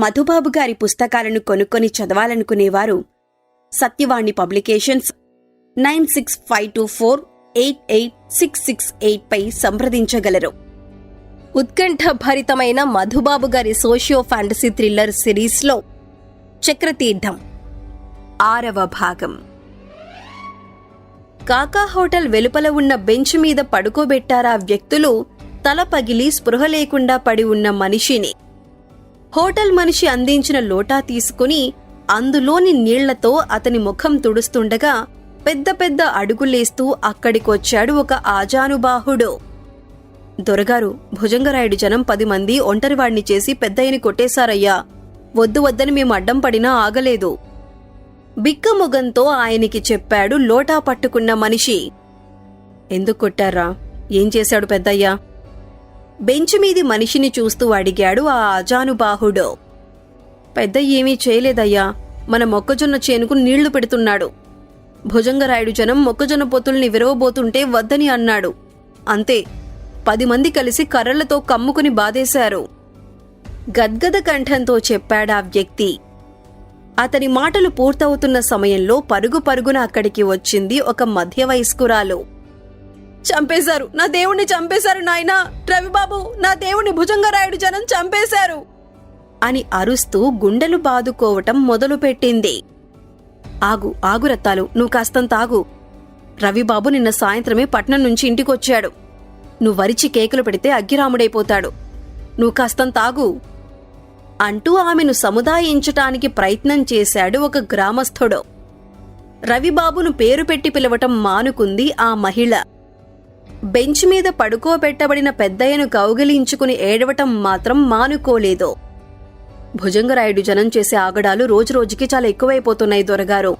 మధుబాబు గారి పుస్తకాలను కొనుక్కొని చదవాలనుకునేవారు. Satyavani publications nine six five two four eight eight six six eight పై సంప్రదించగలరు. ఉత్కంఠభరితమైన మధుబాబు గారి సోషియో ఫ్యాంటసీ థ్రిల్లర్ సిరీస్లో చక్రతీర్థం. ఆరవ భాగం. కాకా హోటల్ వెలుపల ఉన్న బెంచ్ మీద పడుకోబెట్టారా వ్యక్తులు తల పగిలి స్పృహ లేకుండా పడి ఉన్న మనిషిని హోటల్ మనిషి అందించిన లోటా తీసుకుని అందులోని నీళ్ళతో అతని ముఖం తుడుస్తుండగా పెద్ద పెద్ద అడుగులేస్తూ అక్కడికొచ్చాడు ఒక ఆజానుబాహుడు. దొరగారు భుజంగరాయుడు జనం పది మంది ఒంటరివాణ్ణి చేసి పెద్దయ్యని కొట్టేశారయ్యా. వద్దు వద్దని మేము అడ్డం పడినా ఆగలేదు బిక్కముగంతో ఆయనికి చెప్పాడు లోటా పట్టుకున్న మనిషి. ఎందుకు కొట్టారా ఏం చేశాడు పెద్దయ్యా? బెంచ్ మీది మనిషిని చూస్తూ అడిగాడు ఆ అజానుబాహుడు పెద్ద ఏమీ చేయలేదయ్యా మన మొక్కజొన్న చేనుకు నీళ్ళు పెడుతున్నాడు. భుజంగరాయుడు జనం మొక్కజొన్న పొత్తుల్ని విరవబోతుంటే వద్దని అన్నాడు. అంతే పది మంది కలిసి కర్రలతో కమ్ముకుని బాధేశారు. గద్గద కంఠంతో చెప్పాడా వ్యక్తి. అతని మాటలు పూర్తవుతున్న సమయంలో పరుగు పరుగున అక్కడికి వచ్చింది ఒక మధ్య వయస్కురాలు చంపేశారు. నా దేవుణ్ణి చంపేశారు నాయనా. రవిబాబు నా దేవుణ్ణి భుజంగరాయుడు జనం చంపేశారు. అని అరుస్తూ గుండెలు బాదుకోవటం మొదలుపెట్టింది. ఆగు ఆగు రత్తాలు నువ్వు కాస్తంత ఆగు. రవిబాబు నిన్న సాయంత్రమే పట్నం నుంచి ఇంటికొచ్చాడు. నువ్వు వరిచి కేకులు పెడితే అగ్గిరాముడైపోతాడు. నువ్వు కాస్తంత ఆగు. అంటూ ఆమెను సముదాయించటానికి ప్రయత్నం చేశాడు ఒక గ్రామస్థుడు. రవిబాబును పేరు పెట్టి పిలవటం మానుకుంది ఆ మహిళ. బెంచ్ మీద పడుకోబెట్టబడిన పెద్దయ్యను కౌగిలించుకుని ఏడవటం మాత్రం మానుకోలేదు. భుజంగరాయుడు జనం చేసే ఆగడాలు రోజురోజుకి చాలా ఎక్కువైపోతున్నాయి దొరగారు.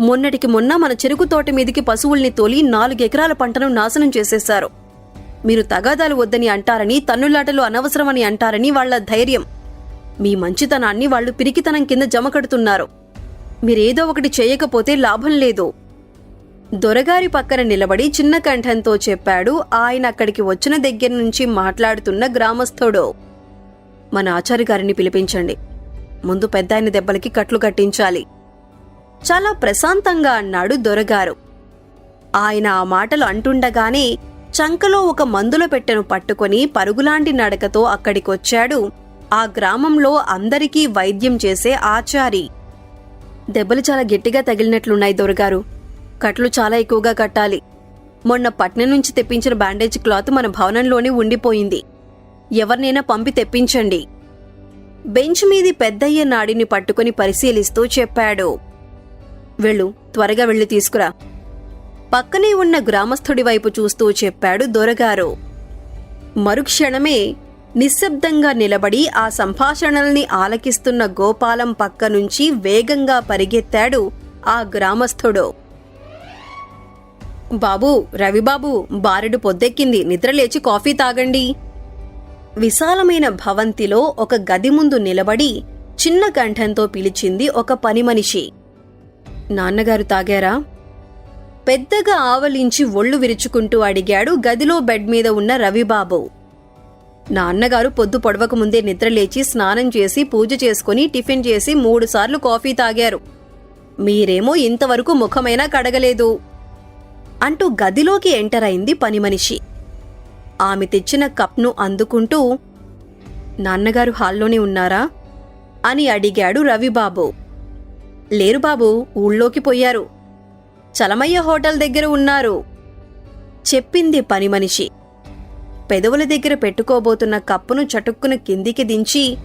మొన్నటికి మొన్న మన చెరుకు తోట మీదికి పశువుల్ని తోలి నాలుగెకరాల పంటను నాశనం చేసేశారు. మీరు తగాదాలు వద్దని అంటారని తన్నులాటలు అనవసరమని అంటారని వాళ్ళ ధైర్యం. మీ మంచితనాన్ని వాళ్ళు పిరికితనం కింద జమ కడుతున్నారు మీరేదో ఒకటి చేయకపోతే లాభం లేదు. దొరగారి పక్కన నిలబడి చిన్న కంఠంతో చెప్పాడు ఆయన అక్కడికి వచ్చిన దగ్గర నుంచి మాట్లాడుతున్న గ్రామస్థుడు. మన ఆచారి గారిని పిలిపించండి. ముందు పెద్ద ఆయన దెబ్బలకి కట్లు కట్టించాలి. చాలా ప్రశాంతంగా అన్నాడు దొరగారు. ఆయన ఆ మాటలు అంటుండగానే చంకలో ఒక మందుల పెట్టెను పట్టుకొని పరుగులాంటి నడకతో అక్కడికొచ్చాడు. ఆ గ్రామంలో అందరికీ వైద్యం చేసే ఆచారి. దెబ్బలు చాలా గట్టిగా తగిలినట్లున్నాయి దొరగారు. కట్లు చాలా ఎక్కువగా కట్టాలి. మొన్న పట్నం నుంచి తెప్పించిన బ్యాండేజ్ క్లాత్ మన భవనంలోనే ఉండిపోయింది. ఎవరినైనా పంపి తెప్పించండి. బెంచ్ మీది పెద్దయ్య నాడిని పట్టుకుని పరిశీలిస్తూ చెప్పాడు. వెళ్ళు త్వరగా వెళ్ళి తీసుకురా. పక్కనే ఉన్న గ్రామస్థుడి వైపు చూస్తూ చెప్పాడు దొరగారు. మరుక్షణమే నిశ్శబ్దంగా నిలబడి ఆ సంభాషణల్ని ఆలకిస్తున్న గోపాలం పక్క నుంచి వేగంగా పరిగెత్తాడు ఆ గ్రామస్థుడు. బాబు రవిబాబు బారెడు పొద్దెక్కింది. నిద్రలేచి కాఫీ తాగండి. విశాలమైన భవంతిలో ఒక గది ముందు నిలబడి చిన్న కంఠంతో పిలిచింది ఒక పని మనిషి. నాన్నగారు తాగారా? పెద్దగా ఆవలించి ఒళ్ళు విరుచుకుంటూ అడిగాడు గదిలో బెడ్ మీద ఉన్న రవిబాబు. నాన్నగారు పొద్దు పొడవకముందే నిద్రలేచి స్నానం చేసి పూజ చేసుకుని టిఫిన్ చేసి మూడుసార్లు కాఫీ తాగారు. మీరేమో ఇంతవరకు ముఖమైనా కడగలేదు. అంటూ గదిలోకి ఎంటర్ అయింది పని మనిషి. ఆమె తెచ్చిన కప్ను అందుకుంటూ నాన్నగారు హాల్లోనే ఉన్నారా? అని అడిగాడు రవిబాబు. లేరు బాబు ఊళ్ళోకి పోయారు. చలమయ్య హోటల్ దగ్గర ఉన్నారు చెప్పింది పని మనిషి. పెదవుల దగ్గర పెట్టుకోబోతున్న కప్పును చటుక్కున కిందికి దించి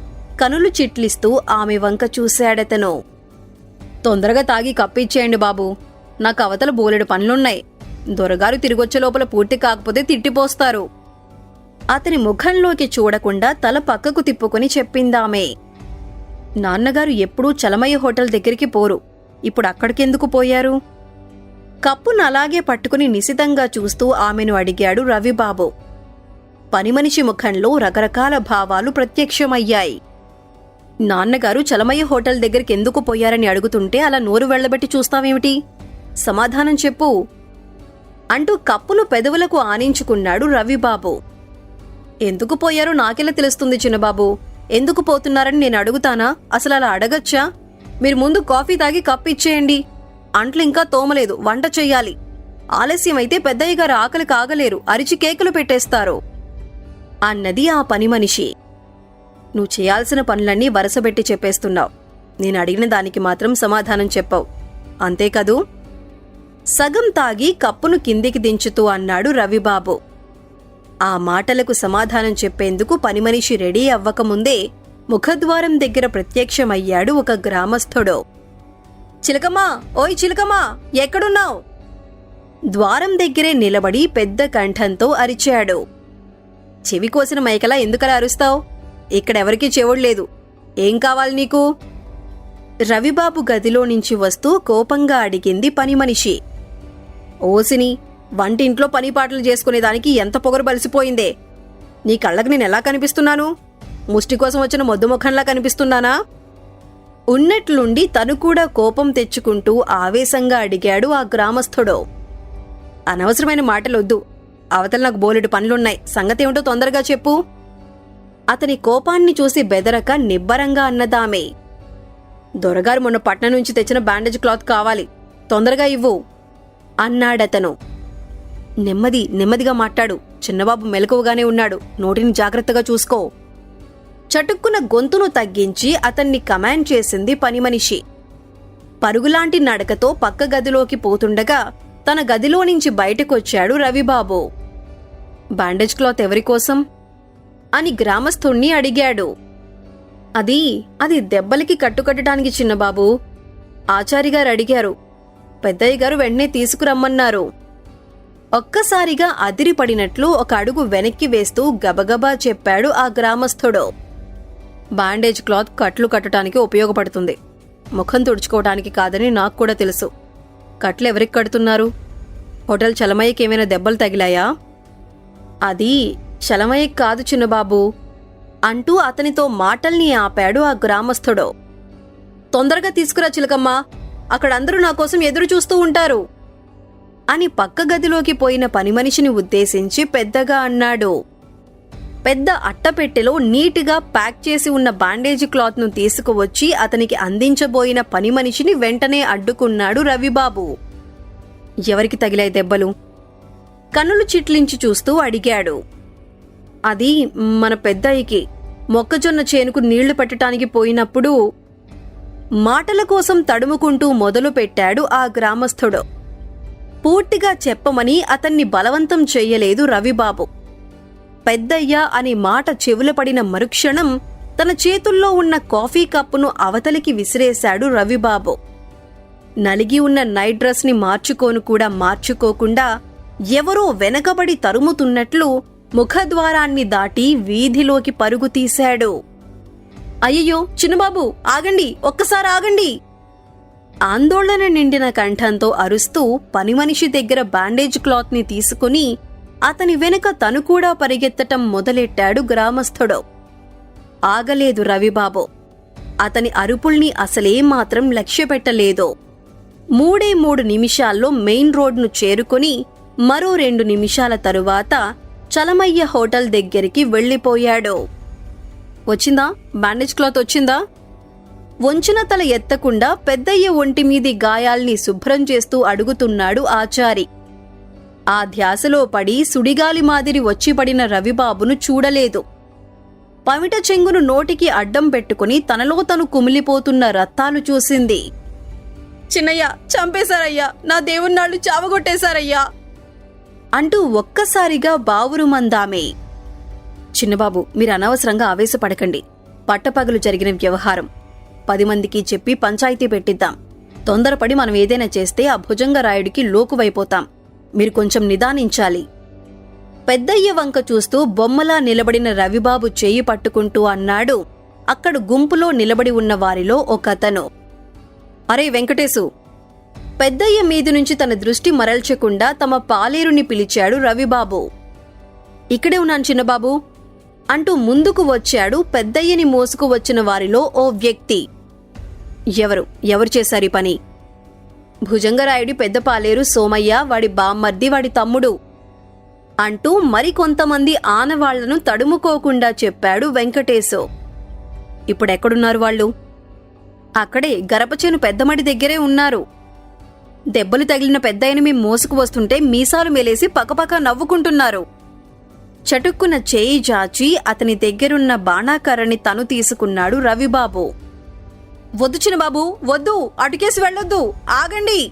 కనులు చిట్లిస్తూ ఆమె వంక చూశాడతను. తొందరగా తాగి కప్పిచ్చేయండి బాబు. నాకు అవతల బోలెడు పనులున్నాయి. దొరగారు తిరిగొచ్చే లోపల పూర్తి కాకపోతే తిట్టిపోస్తారు. అతని ముఖంలోకి చూడకుండా తల పక్కకు తిప్పుకొని చెప్పిందామే. నాన్నగారు ఎప్పుడూ చలమయ్య హోటల్ దగ్గరికి పోరు. ఇప్పుడు అక్కడికెందుకు పోయారు? కప్పును అలాగే పట్టుకుని నిశితంగా చూస్తూ ఆమెను అడిగాడు రవిబాబు. పనిమనిషి ముఖంలో రకరకాల భావాలు ప్రత్యక్షమయ్యాయి. నాన్నగారు చలమయ్య హోటల్ దగ్గరికి ఎందుకు పోయారని అడుగుతుంటే అలా నోరు వెళ్ళబెట్టి చూస్తావేమిటి? సమాధానం చెప్పు. అంటూ కప్పును పెదవులకు ఆనించుకున్నాడు రవిబాబు. ఎందుకు పోయారో నాకెలా తెలుస్తుంది చిన్నబాబు? ఎందుకు పోతున్నారని నేను అడుగుతానా? అసలు అలా అడగచ్చా? మీరు ముందు కాఫీ తాగి కప్పు ఇచ్చేయండి. అంట్లు ఇంకా తోమలేదు వంట చెయ్యాలి ఆలస్యం అయితే పెద్దయ్య గారు ఆకలి కాగలేరు అరిచి కేకులు పెట్టేస్తారు. అన్నది ఆ పని మనిషి. నువ్వు చేయాల్సిన పనులన్నీ వరసబెట్టి చెప్పేస్తున్నావు. నేను అడిగిన దానికి మాత్రం సమాధానం చెప్పావు. అంతే కదూ? సగం తాగి కప్పును కిందికి దించుతూ అన్నాడు రవిబాబు. ఆ మాటలకు సమాధానం చెప్పేందుకు పనిమనిషి రెడీ అవ్వకముందే ముఖద్వారం దగ్గర ప్రత్యక్షమయ్యాడు ఒక గ్రామస్థుడు. చిలకమ్మా ఓయ్ చిలకమ్మా ఎక్కడున్నావు? ద్వారం దగ్గరే నిలబడి పెద్ద కంఠంతో అరిచాడు. చెవి కోసిన మైకలా ఎందుకలా అరుస్తావు? ఇక్కడెవరికీ చెవుడు లేదు. ఏం కావాలి నీకు? రవిబాబు గదిలో నుంచి వస్తూ కోపంగా అడిగింది పని మనిషి ఓసిని వంటింట్లో పనిపాటలు చేసుకునేదానికి ఎంత పొగరు బలిసిపోయిందే. నీ కళ్ళకు నేను ఎలా కనిపిస్తున్నాను? ముష్టి కోసం వచ్చిన మొద్దుముఖంలా కనిపిస్తున్నానా? ఉన్నట్లుండి తను కూడా కోపం తెచ్చుకుంటూ ఆవేశంగా అడిగాడు ఆ గ్రామస్థుడు. అనవసరమైన మాటలొద్దు. అవతల నాకు బోలెడు పనులున్నాయి. సంగతి ఏమిటో తొందరగా చెప్పు. అతని కోపాన్ని చూసి బెదరక నిబ్బరంగా అన్నదామే. దొరగారు మొన్న పట్నం నుంచి తెచ్చిన బ్యాండేజ్ క్లాత్ కావాలి. తొందరగా ఇవ్వు. అన్నాడతను. నెమ్మది నెమ్మదిగా మాట్లాడు. చిన్నబాబు మెలకువగానే ఉన్నాడు. నోటిని జాగ్రత్తగా చూసుకో. చటుక్కున గొంతును తగ్గించి అతన్ని కమాండ్ చేసింది పనిమనిషి. పరుగులాంటి నడకతో పక్క గదిలోకి పోతుండగా తన గదిలో నుంచి బయటకొచ్చాడు రవిబాబు. బ్యాండేజ్ క్లాత్ ఎవరి కోసం? అని గ్రామస్థుణ్ణి అడిగాడు. అది అది దెబ్బలకి కట్టుకట్టడానికి చిన్నబాబు? ఆచారిగారు అడిగారు. పెద్దయ్య గారు వెంటనే తీసుకురమ్మన్నారు. ఒక్కసారిగా అదిరిపడినట్లు ఒక అడుగు వెనక్కి వేస్తూ గబగబా చెప్పాడు ఆ గ్రామస్థుడు. బ్యాండేజ్ క్లాత్ కట్లు కట్టడానికి ఉపయోగపడుతుంది. ముఖం తుడుచుకోవడానికి కాదని నాకు కూడా తెలుసు. కట్లు ఎవరికి కడుతున్నారు? హోటల్ చలమయ్యకి ఏమైనా దెబ్బలు తగిలాయా? అది చలమయ్యకి కాదు చిన్నబాబు అంటూ అతనితో మాటల్ని ఆపాడు ఆ గ్రామస్థుడు. తొందరగా తీసుకురా చిలకమ్మా. అక్కడ అందరూ నా కోసం ఎదురు చూస్తూ ఉంటారు. అని పక్క గదిలోకి పోయిన పని మనిషిని ఉద్దేశించి పెద్దగా అన్నాడు. పెద్ద అట్టపెట్టెలో నీటిగా ప్యాక్ చేసి ఉన్న బ్యాండేజీ క్లాత్ను తీసుకువచ్చి అతనికి అందించబోయిన పని మనిషిని వెంటనే అడ్డుకున్నాడు రవిబాబు. ఎవరికి తగిలాయి దెబ్బలు? కన్నులు చిట్లించి చూస్తూ అడిగాడు. అది మన పెద్దయ్యకి. మొక్కజొన్న చేనుకు నీళ్ళు పెట్టడానికి పోయినప్పుడు మాటల కోసం తడుముకుంటూ మొదలు పెట్టాడు ఆ గ్రామస్థుడు. పూర్తిగా చెప్పమని అతన్ని బలవంతం చెయ్యలేదు రవిబాబు. పెద్దయ్య అని మాట చెవుల పడిన మరుక్షణం తన చేతుల్లో ఉన్న కాఫీ కప్పును అవతలికి విసిరేశాడు రవిబాబు. నలిగి ఉన్న నైట్ డ్రెస్ని మార్చుకోను కూడా మార్చుకోకుండా ఎవరో వెనకబడి తరుముతున్నట్లు ముఖద్వారాన్ని దాటి వీధిలోకి పరుగు తీశాడు. అయ్యయ్యో చిన్నబాబు ఆగండి ఒక్కసారి ఆగండి. ఆందోళన నిండిన కంఠంతో అరుస్తూ పని మనిషి దగ్గర బ్యాండేజ్ క్లాత్ని తీసుకుని అతని వెనుక తను కూడా పరిగెత్తటం మొదలెట్టాడు గ్రామస్థుడు. ఆగలేదు రవిబాబు. అతని అరుపుల్ని అసలేమాత్రం లక్ష్యపెట్టలేదు. మూడే మూడు నిమిషాల్లో మెయిన్ రోడ్ను చేరుకుని మరో రెండు నిమిషాల తరువాత చలమయ్య హోటల్ దగ్గరికి వెళ్ళిపోయాడు. వచ్చిందా? బ్యాండేజ్ క్లాత్ వచ్చిందా? వంచిన తల ఎత్తకుండా పెద్దయ్య ఒంటి మీది గాయాల్ని శుభ్రం చేస్తూ అడుగుతున్నాడు ఆచారి. ఆ ధ్యాసలో పడి సుడిగాలి మాదిరి వచ్చిపడిన రవిబాబును చూడలేదు. పమిట చెంగును నోటికి అడ్డం పెట్టుకుని తనలో తను కుమిలిపోతున్న రత్తాలు చూసింది. చిన్నయ్య చంపేశారయ్యా. నా దేవున్నాళ్ళు చావగొట్టేశారయ్యా. అంటూ ఒక్కసారిగా బావురుమందామే. చిన్నబాబు మీరు అనవసరంగా ఆవేశపడకండి. పట్టపగలు జరిగిన వ్యవహారం. పది మందికి చెప్పి పంచాయతీ పెట్టిద్దాం. తొందరపడి మనం ఏదైనా చేస్తే ఆ భుజంగరాయుడికి లోకువైపోతాం. మీరు కొంచెం నిదానించాలి. పెద్దయ్య వంక చూస్తూ బొమ్మలా నిలబడిన రవిబాబు చేయి పట్టుకుంటూ అన్నాడు. అక్కడ గుంపులో నిలబడి ఉన్న వారిలో ఒకతను అరే వెంకటేశు! పెద్దయ్య మీది నుంచి తన దృష్టి మరల్చకుండా తమ పాలేరుని పిలిచాడు రవిబాబు. ఇక్కడే ఉన్నాను చిన్నబాబు. అంటూ ముందుకు వచ్చాడు పెద్దయ్యని మోసుకు వచ్చిన వారిలో ఓ వ్యక్తి. ఎవరు? ఎవరు చేశారు ఈ పని? భుజంగరాయుడి పెద్ద పాలేరు సోమయ్య వాడి బామ్మర్ది వాడి తమ్ముడు అంటూ మరికొంతమంది ఆనవాళ్ళను తడుముకోకుండా చెప్పాడు వెంకటేశు. ఇప్పుడెక్కడున్నారు వాళ్ళు? అక్కడే గరపచేను పెద్దమడి దగ్గరే ఉన్నారు. దెబ్బలు తగిలిన పెద్దయ్యని మీ మోసుకు వస్తుంటే మీసాలు మేలేసి పకపక నవ్వుకుంటున్నారు. చటుక్కున చేయి జాచి అతని దగ్గరున్న బాణాకర్రని తను తీసుకున్నాడు రవిబాబు. వద్దు చిన్నబాబు వద్దు అటుకేసి వెళ్ళొద్దు ఆగండి!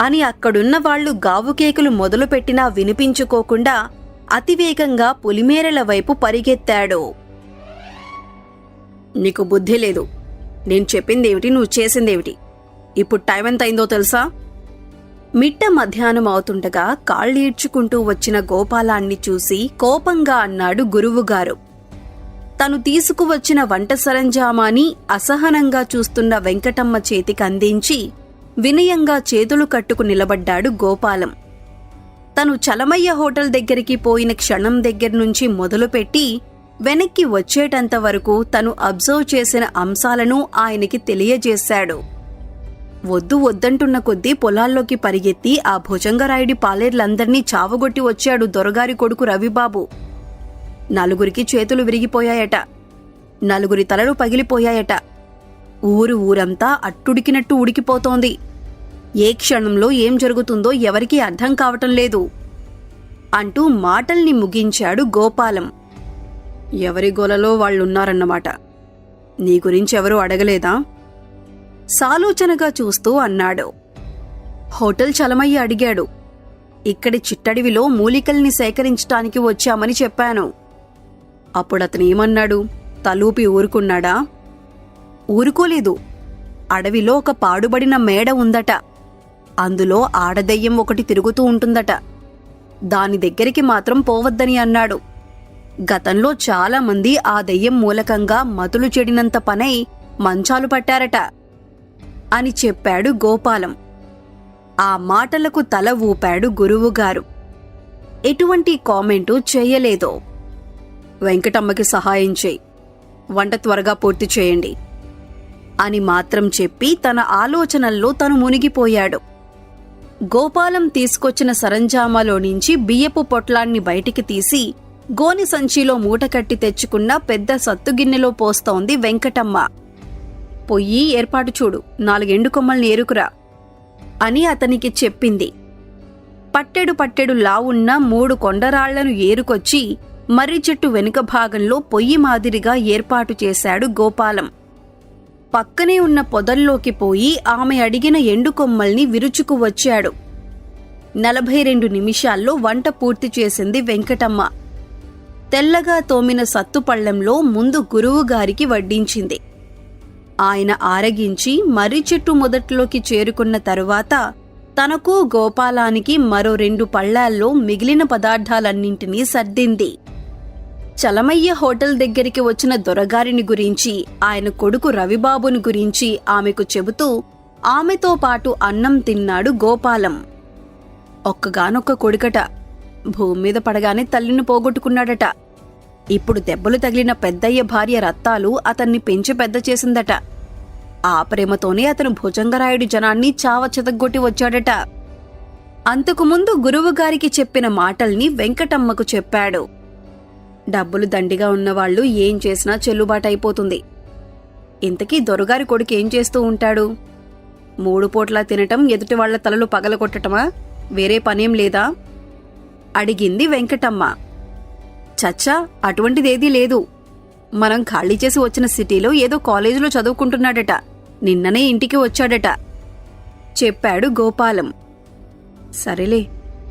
అని అక్కడున్న వాళ్ళు గావుకేకులు మొదలుపెట్టినా వినిపించుకోకుండా అతివేగంగా పులిమేరల వైపు పరిగెత్తాడు. నీకు బుద్ధి లేదు. నేను చెప్పిందేమిటి నువ్వు చేసిందేమిటి? ఇప్పుడు టైం ఎంత అయిందో తెలుసా? మిట్ట మధ్యాహ్నం అవుతుండగా కాళ్ళీడ్చుకుంటూ వచ్చిన గోపాలాన్ని చూసి కోపంగా అన్నాడు గురువుగారు. తను తీసుకువచ్చిన వంట సరంజామాని అసహనంగా చూస్తున్న వెంకటమ్మ చేతికి అందించి వినయంగా చేతులు కట్టుకు నిలబడ్డాడు గోపాలం. తను చలమయ్య హోటల్ దగ్గరికి పోయిన క్షణం దగ్గర నుంచి మొదలుపెట్టి వెనక్కి వచ్చేటంత వరకు తను అబ్జర్వ్ చేసిన అంశాలను ఆయనకి తెలియజేశాడు. వద్దు వద్దంటున్న కొద్దీ పొలాల్లోకి పరిగెత్తి ఆ భుజంగరాయుడి పాలేర్లందర్నీ చావగొట్టి వచ్చాడు దొరగారి కొడుకు రవిబాబు. నలుగురికి చేతులు విరిగిపోయాయట. నలుగురి తలలు పగిలిపోయాయట. ఊరు ఊరంతా అట్టుడికినట్టు ఉడికిపోతోంది. ఏ క్షణంలో ఏం జరుగుతుందో ఎవరికీ అర్థం కావటం లేదు. అంటూ మాటల్ని ముగించాడు గోపాలం. ఎవరి గోలలో వాళ్ళున్నారన్నమాట. నీ గురించి ఎవరూ అడగలేదా? సాలోచనగా చూస్తూ అన్నాడు. హోటల్ చలమయ్య అడిగాడు. ఇక్కడి చిట్టడివిలో మూలికల్ని సేకరించటానికి వచ్చామని చెప్పాను. అప్పుడతనేమన్నాడు? తలూపి ఊరుకున్నాడా? ఊరుకోలేదు. అడవిలో ఒక పాడుబడిన మేడ ఉందట. అందులో ఆడదెయ్యం ఒకటి తిరుగుతూ ఉంటుందట. దాని దగ్గరికి మాత్రం పోవద్దని అన్నాడు. గతంలో చాలామంది ఆ దెయ్యం మూలకంగా మతులు చెడినంత పనై మంచాలు పట్టారట. అని చెప్పాడు గోపాలం. ఆ మాటలకు తల ఊపాడు గురువుగారు. ఎటువంటి కామెంటు చేయలేదో. వెంకటమ్మకి సహాయం చేయి. వంట త్వరగా పూర్తి చేయండి. అని మాత్రం చెప్పి తన ఆలోచనల్లో తను మునిగిపోయాడు. గోపాలం తీసుకొచ్చిన సరంజామాలో నుంచి బియ్యపు పొట్లాన్ని బయటికి తీసి గోని సంచిలో మూటకట్టి తెచ్చుకున్న పెద్ద సత్తుగిన్నెలో పోస్తోంది వెంకటమ్మ. పొయ్యి ఏర్పాటు చూడు. నాలుగెండు కొమ్మల్ని ఏరుకురా. అని అతనికి చెప్పింది. పట్టెడు పట్టెడు లావున్న మూడు కొండరాళ్ళను ఏరుకొచ్చి మర్రి చెట్టు వెనుక భాగంలో పొయ్యి మాదిరిగా ఏర్పాటు చేశాడు గోపాలం. పక్కనే ఉన్న పొదల్లోకి పోయి ఆమె అడిగిన ఎండు కొమ్మల్ని విరుచుకు వచ్చాడు. నలభై రెండు నిమిషాల్లో వంట పూర్తి చేసింది వెంకటమ్మ. తెల్లగా తోమిన సత్తుపళ్ళెంలో ముందు గురువుగారికి వడ్డించింది. ఆయన ఆరగించి మర్రి చెట్టు మొదట్లోకి చేరుకున్న తరువాత తనకు గోపాలానికి మరో రెండు పళ్ళాల్లో మిగిలిన పదార్థాలన్నింటినీ సర్దింది. చలమయ్య హోటల్ దగ్గరికి వచ్చిన దొరగారిని గురించి ఆయన కొడుకు రవిబాబుని గురించి ఆమెకు చెబుతూ ఆమెతో పాటు అన్నం తిన్నాడు గోపాలం. ఒక్కగానొక్క కొడుకట. భూమి మీద పడగానే తల్లిని పోగొట్టుకున్నాడట. ఇప్పుడు దెబ్బలు తగిలిన పెద్దయ్య భార్య రత్తాలు అతన్ని పెంచి పెద్ద చేసిందట. ఆ ప్రేమతోనే అతను భుజంగరాయుడి జనాన్ని చావ చెదగొట్టి వచ్చాడట. అంతకుముందు గురువుగారికి చెప్పిన మాటల్ని వెంకటమ్మకు చెప్పాడు. డబ్బులు దండిగా ఉన్నవాళ్ళు ఏం చేసినా చెల్లుబాటైపోతుంది. ఇంతకీ దొరగారి కొడుకు ఏం చేస్తూ ఉంటాడు? మూడు పూట్లా తినటం ఎదుటి వాళ్ళ తలలు పగలగొట్టటమా? వేరే పనేం లేదా? అడిగింది వెంకటమ్మ. చచ్చా అటువంటిదేదీ లేదు. మనం ఖాళీ చేసి వచ్చిన సిటీలో ఏదో కాలేజీలో చదువుకుంటున్నాడట. నిన్ననే ఇంటికి వచ్చాడట. చెప్పాడు గోపాలం. సరేలే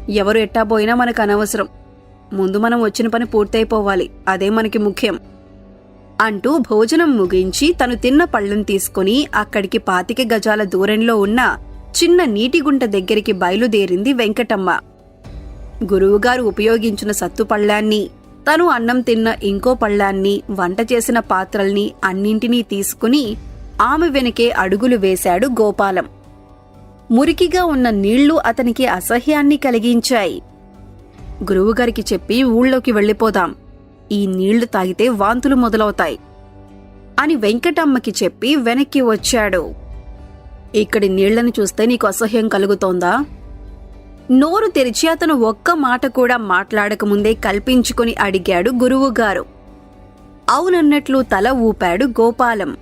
ఎవరు ఎట్టా పోయినా మనకు అనవసరం. ముందు మనం వచ్చిన పని పూర్తయిపోవాలి. అదే మనకి ముఖ్యం. అంటూ భోజనం ముగించి తను తిన్న పళ్ళను తీసుకుని అక్కడికి పాతిక గజాల దూరంలో ఉన్న చిన్న నీటిగుంట దగ్గరికి బయలుదేరింది వెంకటమ్మ. గురువుగారు ఉపయోగించిన సత్తు పళ్ళాన్ని తను అన్నం తిన్న ఇంకో పళ్ళాన్ని వంట చేసిన పాత్రల్ని అన్నింటినీ తీసుకుని ఆమె వెనకే అడుగులు వేశాడు గోపాలం. మురికిగా ఉన్న నీళ్ళు అతనికి అసహ్యాన్ని కలిగించాయి. గురువుగారికి చెప్పి ఊళ్ళోకి వెళ్ళిపోదాం. ఈ నీళ్ళు తాగితే వాంతులు మొదలవుతాయి అని వెంకటమ్మకి చెప్పి వెనక్కి వచ్చాడు. ఇక్కడి నీళ్ళను చూస్తే నీకు అసహ్యం కలుగుతోందా? నోరు తెరిచి అతను ఒక్క మాట కూడా మాట్లాడకముందే కల్పించుకొని అడిగాడు గురువుగారు. అవునన్నట్లు తల ఊపాడు గోపాలం.